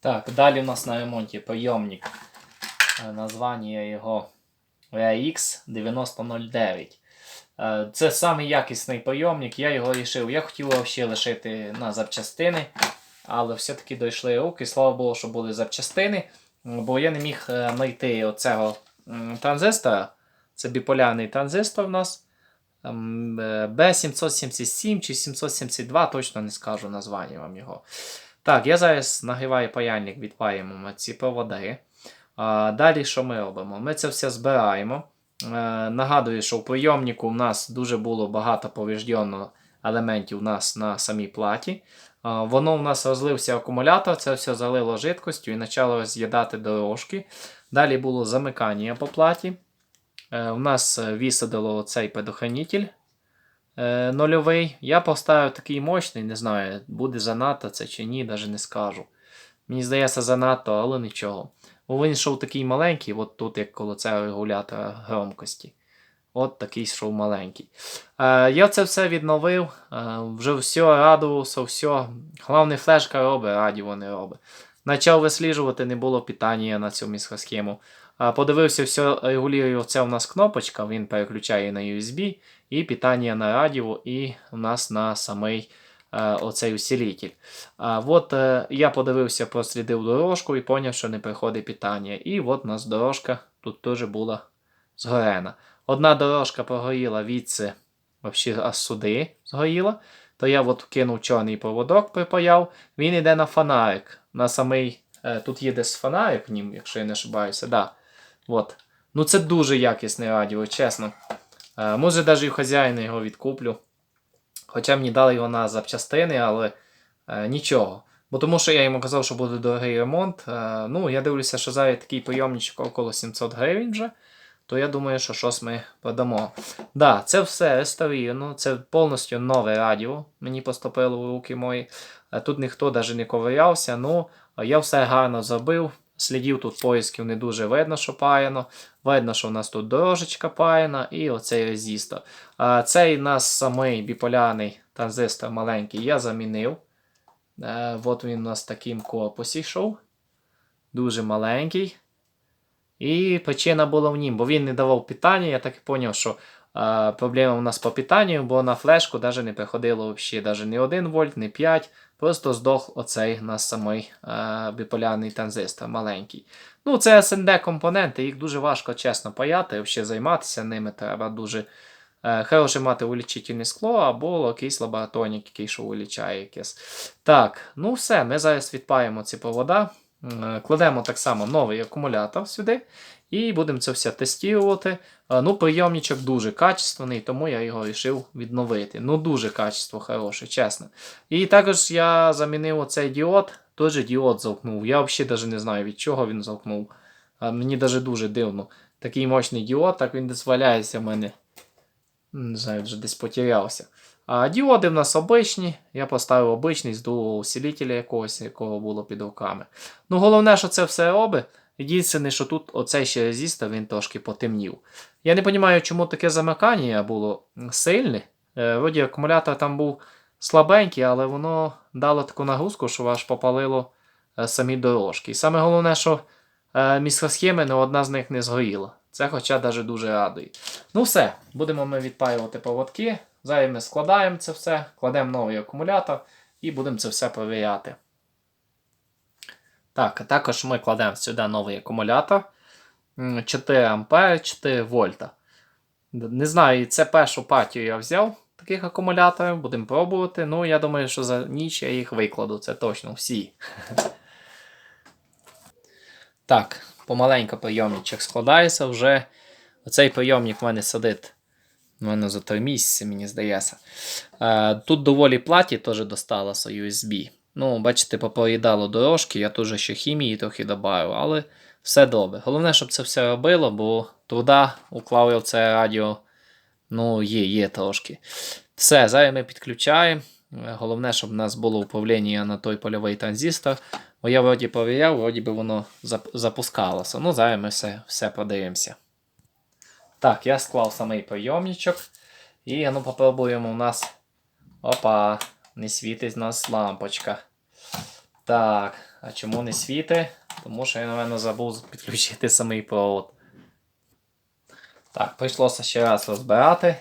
Так, далі у нас на ремонті прийомник. Е, Названня його VX9009. Е, Це самий якісний прийомник, я його вирішив. Я хотів його лишити на запчастини, але все-таки дійшли руки. Слава Богу, що були запчастини, бо я не міг е, знайти оцього транзистора. Це біполярний транзистор у нас. Ем, е, B777 чи 772, точно не скажу названня вам його. Так, я зараз нагріваю паяльник, відпаємо ці проводи. Далі що ми робимо? Ми це все збираємо. Е, нагадую, що в прийомнику у нас дуже було багато повреждено елементів у нас на самій платі. Воно у нас розлився акумулятор, це все залило жидкостю і почало роз'їдати дорожки. Далі було замикання по платі. Е, у нас е, висадило цей предохранитель е, нульовий. Я поставив такий мощний, не знаю, буде занадто це чи ні, навіть не скажу. Мені здається, занадто, але нічого. Бо він йшов такий маленький, от тут, як коло цього регулятора громкості. От такий йшов маленький. Е, я це все відновив, е, вже все радувався, все. Головне, флешка робить, радіо не робить. Почав висліджувати, не було питання на цю мікросхему. Подивився, все регулює. Це у нас кнопочка, він переключає на USB, і питання на радіо, і у нас на самий е, оцей усилитель. А от е, я подивився, прослідив дорожку і зрозумів, що не приходить питання. І от у нас дорожка тут теж була згорена. Одна дорожка прогоріла відси, взагалі аж сюди згоріла. То я от кинув чорний проводок, припаяв. Він йде на фонарик. На самий, е, тут є десь фонарик в нім, якщо я не ошибаюся. Да. От. Ну це дуже якісне радіо, чесно. Е, може, навіть і в хазяїна його відкуплю. Хоча мені дали його на запчастини, але е, нічого. Бо тому що я йому казав, що буде дорогий ремонт. Е, ну, я дивлюся, що зараз такий прийомничок около 700 гривень вже. То я думаю, що щось ми продамо. Да, це все реставрировано, це повністю нове радіо. Мені поступило в руки мої. Тут ніхто навіть не ковирявся. Ну, я все гарно зробив. Слідів тут поисків не дуже видно, що паяно. Видно, що в нас тут дорожечка паяна і оцей резистор. А цей нас самий біполярний транзистор маленький я замінив. Е, от він у нас в таким корпусі йшов. Дуже маленький. І причина була в нім, бо він не давав питання. Я так і зрозумів, що проблема у нас по питанню, бо на флешку навіть не приходило взагалі навіть не 1 вольт, не 5. Просто здох оцей у нас самий е, біполярний транзистор маленький. Ну, це SND компоненти, їх дуже важко чесно паяти, взагалі займатися ними треба дуже е, хороше мати улічительне скло або якийсь лабораторник, який що улічає якесь. Так, ну все, ми зараз відпаємо ці провода. Е, Кладемо так само новий акумулятор сюди і будемо це все тестувати. Е, Ну, прийомничок дуже качественний, тому я його вирішив відновити. Ну, дуже качество хороше, чесно. І також я замінив оцей діод, теж діод замкнув. Я взагалі навіть не знаю, від чого він замкнув. Мені навіть дуже дивно. Такий мощний діод, так він десь валяється в мене. Не знаю, вже десь потерявся. А діоди в нас обичні. Я поставив обичний з другого усилителя якогось, якого було під руками. Ну, головне, що це все робить. Єдине, що тут оцей ще резистор, він трошки потемнів. Я не розумію, чому таке замикання було сильне. Е, Вроді акумулятор там був слабенький, але воно дало таку нагрузку, що аж попалило е, самі дорожки. І саме головне, що е, мікросхеми, не одна з них не згоріла. Це хоча навіть дуже радує. Ну все, будемо ми відпаювати проводки. Зараз ми складаємо це все, кладемо новий акумулятор і будемо це все перевіряти. Так, а також ми кладемо сюди новий акумулятор. 4 ампери, 4 вольта. Не знаю, це першу партію я взяв таких акумуляторів, будемо пробувати. Ну, я думаю, що за ніч я їх викладу, це точно всі. Так, помаленько прийомничок складається вже. Оцей прийомник в мене сидить. У мене за 3 місяці, мені здається. Е, тут доволі платі теж досталося USB. Ну, бачите, попоїдало дорожки, я теж ще хімії трохи додав, але все добре. Головне, щоб це все робило, бо труда уклав це радіо. Ну, є, є трошки. Все, зараз ми підключаємо. Головне, щоб в нас було управління на той польовий транзистор. Бо я вроді перевіряв, вроді би воно запускалося. Ну, зараз ми все, все подивимося. Так, я склав самий прийомничок. І ну попробуємо у нас. Опа, не світить у нас лампочка. Так, А чому не світи? Тому що я, напевно, забув підключити самий провод. Так, прийшлося ще раз розбирати.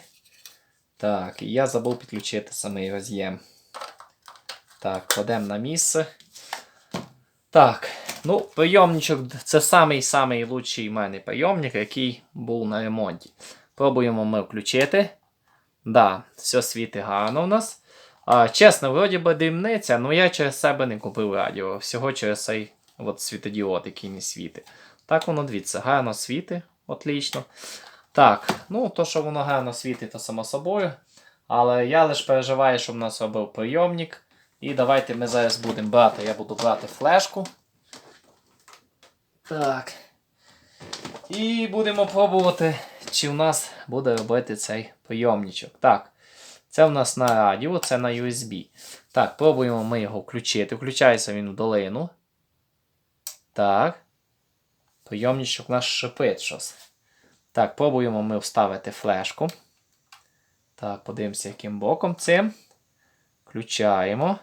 Так, і я забув підключити самий роз'єм. Так, кладемо на місце. Так, ну, прийомничок це самий-самий лучший в мене прийомник, який був на ремонті. Пробуємо ми включити. Да, все світить гарно у нас. А, чесно, вроді би дрібниця, але я через себе не купив радіо. Всього через цей от світодіод, який не світить. Так воно дивіться, гарно світить, отлично. Так, ну то, що воно гарно світить, то само собою. Але я лише переживаю, щоб в нас робив прийомник. І давайте ми зараз будемо брати. Я буду брати флешку. Так. І будемо пробувати, чи в нас буде робити цей прийомничок. Так. Це в нас на радіо, це на USB. Так, пробуємо ми його включити. Включається він в долину. Так. Прийомничок у нас шипить щось. Так, пробуємо ми вставити флешку. Так, подивимося, яким боком цим. Включаємо.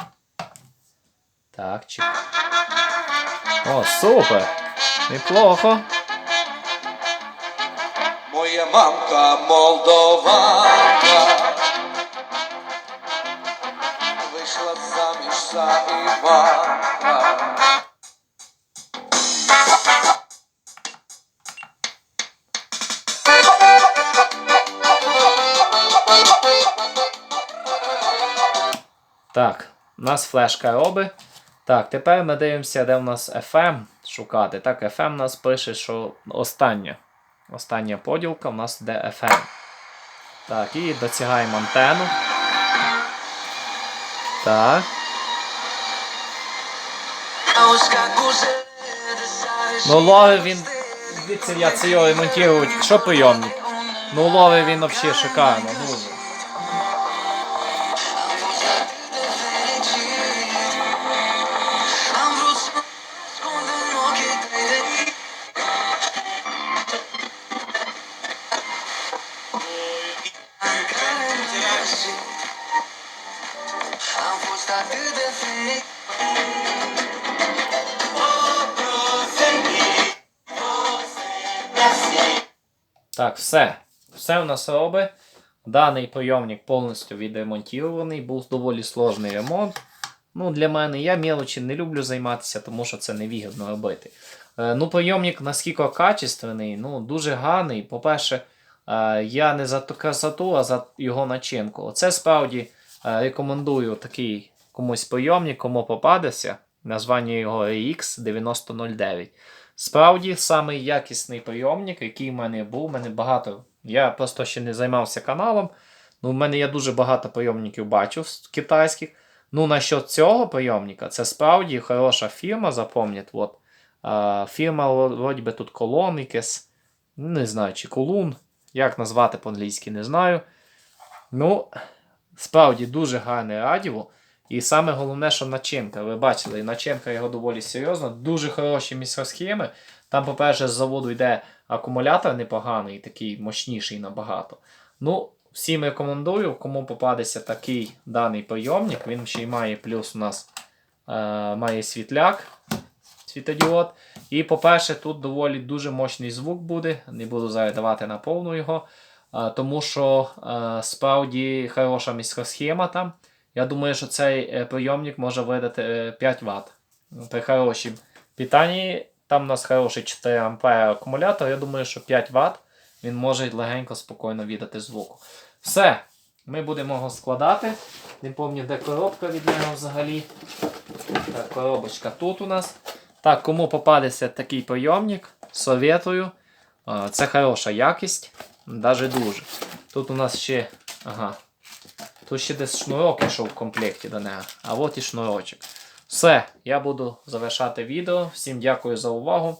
Так, чек. О, супер! Неплохо. Моя мамка молдованка за Івана. Так, у нас флешка робить. Так, тепер ми дивимося, де в нас FM шукати. Так, FM у нас пише, що остання. Остання поділка у нас де FM. Так, і досягаємо антенну. Так. Ну, лови він. Дивіться, я це його ремонтую. Що прийомник? Ну, лови він взагалі шикарно. Дуже. Так, все. Все у нас робить. Даний прийомник повністю відремонтований, був доволі сложний ремонт. Ну, для мене я мелочі не люблю займатися, тому що це невигідно робити. Е, ну, прийомник наскільки качественний, ну, дуже гарний. По-перше, е, я не за ту красоту, а за його начинку. Оце справді е, рекомендую такий комусь прийомник, кому попадеться. Названня його RX 9009. Справді, самий якісний прийомник, який в мене був, у мене багато. Я просто ще не займався каналом. Ну, в мене я дуже багато прийомників бачив китайських. Ну, насчет цього прийомника, це справді хороша фірма, запам'ять. От. А, фірма, вроді би тут колон якесь. Не знаю, чи колун. Як назвати по-англійськи, не знаю. Ну, справді дуже гарне радіо. І саме головне, що начинка. Ви бачили, начинка його доволі серйозна, дуже хороші мікросхеми. Там, по-перше, з заводу йде акумулятор непоганий, такий мощніший набагато. Ну, всім рекомендую, кому попадеться такий даний прийомник. Він ще й має плюс у нас е, має світляк, світодіод. І, по-перше, тут доволі дуже мощний звук буде. Не буду зараз давати на повну його. е, тому що е, справді хороша мікросхема там. Я думаю, що цей е, прийомник може видати е, 5 Вт. При хорошім питанні. Там у нас хороший 4 А акумулятор. Я думаю, що 5 Вт він може легенько, спокійно віддати звуку. Все. Ми будемо його складати. Не пам'ятаю, де коробка від нього взагалі. Так, коробочка тут у нас. Так, кому попадеться такий прийомник, советую. Це хороша якість. Даже дуже. Тут у нас ще. Ага. Тут ще десь шнурок ішов в комплекті до нього. А от і шнурочок. Все, я буду завершати відео. Всім дякую за увагу.